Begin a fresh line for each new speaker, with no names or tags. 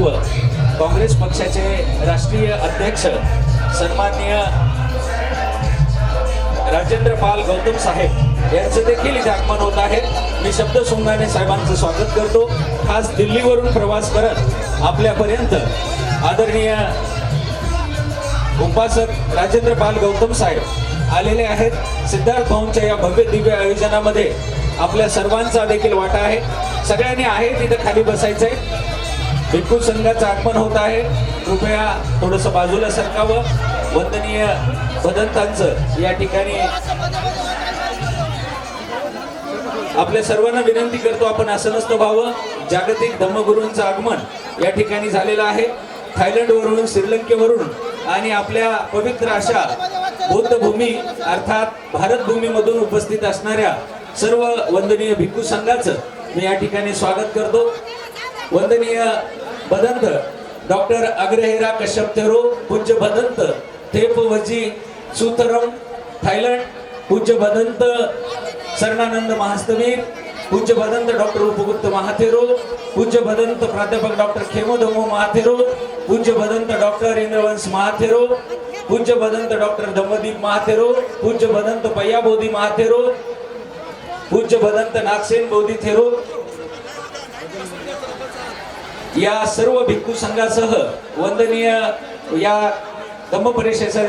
नेतृत्व काँग्रेस पक्षाचे राष्ट्रीय अध्यक्ष सन्माननीय राजेंद्र पाल गौतम साहेब यांचं देखील इथे आगमन होत आहे. मी शब्द सुंगाने साहेबांचं स्वागत करतो. खास दिल्लीवरून प्रवास करत आपल्यापर्यंत आदरणीय उपासक राजेंद्र पाल गौतम साहेब आलेले आहेत. सिद्धार्थ भाऊंच्या या भव्य दिव्य आयोजनामध्ये आपल्या सर्वांचा देखील वाटा आहे. सगळ्यांनी आहे तिथं खाली बसायचंय. भिक्खू संघाचं आगमन होत आहे. कृपया थोडंसं बाजूला सरकावं. वंदनीय भदंतांचं या ठिकाणी आपल्या सर्वांना विनंती करतो आपण असं नसतं व्हावं. जागतिक धम्मगुरूंचं आगमन या ठिकाणी झालेलं आहे. थायलंडवरून श्रीलंकेवरून आणि आपल्या पवित्र अशा बौद्ध भूमी अर्थात भारत भूमीमधून उपस्थित असणाऱ्या सर्व वंदनीय भिक्खू संघाचं मी या ठिकाणी स्वागत करतो. वंदनीय भदंत डॉक्टर अग्रहेरा कश्यप थेरो पूज्य भदंत थेप वजी सुतरम थायलंड पूज्य भदंत सरणानंद महास्तवीर पूज्य भदंत डॉक्टर उपगुप्त महाथेरो पूज्य भदंत प्राध्यापक डॉक्टर खेमोधमो महाथेरो पूज्य भदंत डॉक्टर इंद्रवंश महाथेरो पूज्य भदंत डॉक्टर धम्मदीप महाथेरो पूज्य भदंत पय्या बोधी महाथेरो पूज्य भदंत नागसेन बोधी थेरो या सर्व भिक्खू संघासह वंदनीय या धम्म परिषदेचे